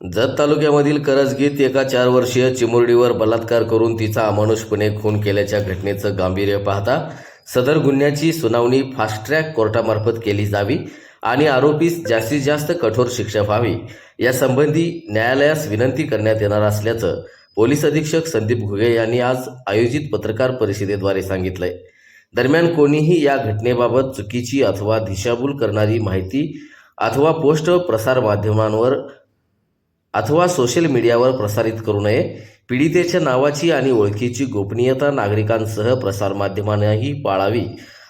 जत तालुक्यामधील करजगीत एका चार वर्षीय चिमुरडीवर बलात्कार करून तिचा अमानुषपणे खून केल्याच्या घटनेचं गांभीर्य पाहता सदर गुन्ह्याची सुनावणी फास्ट ट्रॅक कोर्टामार्फत केली जावी आणि आरोपीस जास्तीत जास्त कठोर शिक्षा व्हावी यासंबंधी न्यायालयास विनंती करण्यात येणार असल्याचं पोलीस अधीक्षक संदीप घुगे यांनी आज आयोजित पत्रकार परिषदेद्वारे सांगितलंय. दरम्यान कोणीही या घटनेबाबत चुकीची अथवा दिशाभूल करणारी माहिती अथवा पोस्ट प्रसारमाध्यमांवर अथवा सोशल मीडियावर प्रसारित करू नये. पीडितेच्या नावाची आणि ओळखीची गोपनीयता नागरिकांसह प्रसारमाध्यमांनाही पाळावी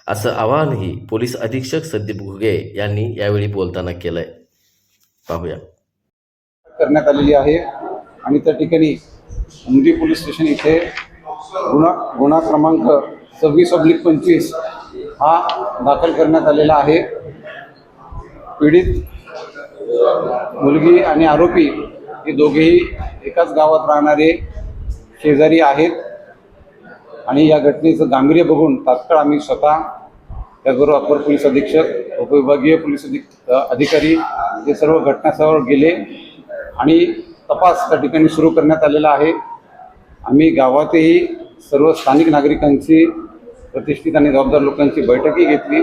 असं आवाहनही पोलीस अधीक्षक संदीप घुगे यांनी यावेळी बोलताना केलंय. पाहूया. करण्यात आलेली आहे. आणि त्या ठिकाणी उमदी पोलीस स्टेशन इथे गुन्हा गुन्हा क्रमांक सव्वीस अब्लिक पंचवीस हा दाखल करण्यात आलेला आहे. पीडित मुलगी आणि आरोपी हे दोघेही एकाच गावात राहणारे शेजारी आहेत. आणि या घटनेचं गांभीर्य बघून तात्काळ आम्ही स्वतः त्याचबरोबर अपर पोलीस अधीक्षक उपविभागीय पोलीस अधिक अधिकारी हे सर्व घटनास्थळावर गेले आणि तपास त्या ठिकाणी सुरू करण्यात आलेला आहे. आम्ही गावातही सर्व स्थानिक नागरिकांची प्रतिष्ठित आणि जबाबदार लोकांची बैठकही घेतली.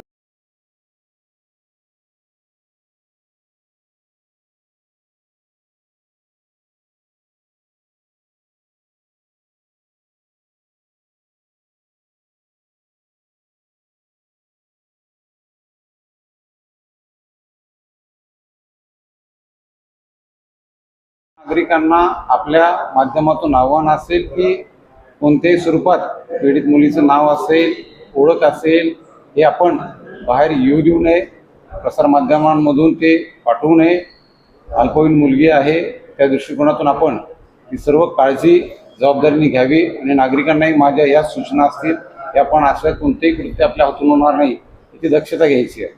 नागरिकांना आपल्या माध्यमातून आव्हान असेल की कोणत्याही स्वरूपात पीडित मुलीचं नाव असेल ओळख असेल हे आपण बाहेर येऊ देऊ नये. प्रसारमाध्यमांमधून ते पाठवू नये. अल्पवयीन मुलगी आहे त्या दृष्टिकोनातून आपण ही सर्व काळजी जबाबदारीने घ्यावी आणि नागरिकांनाही माझ्या या सूचना असतील की आपण अशा कोणतेही कृत्य आपल्या हातून होणार नाही याची दक्षता घ्यायची आहे.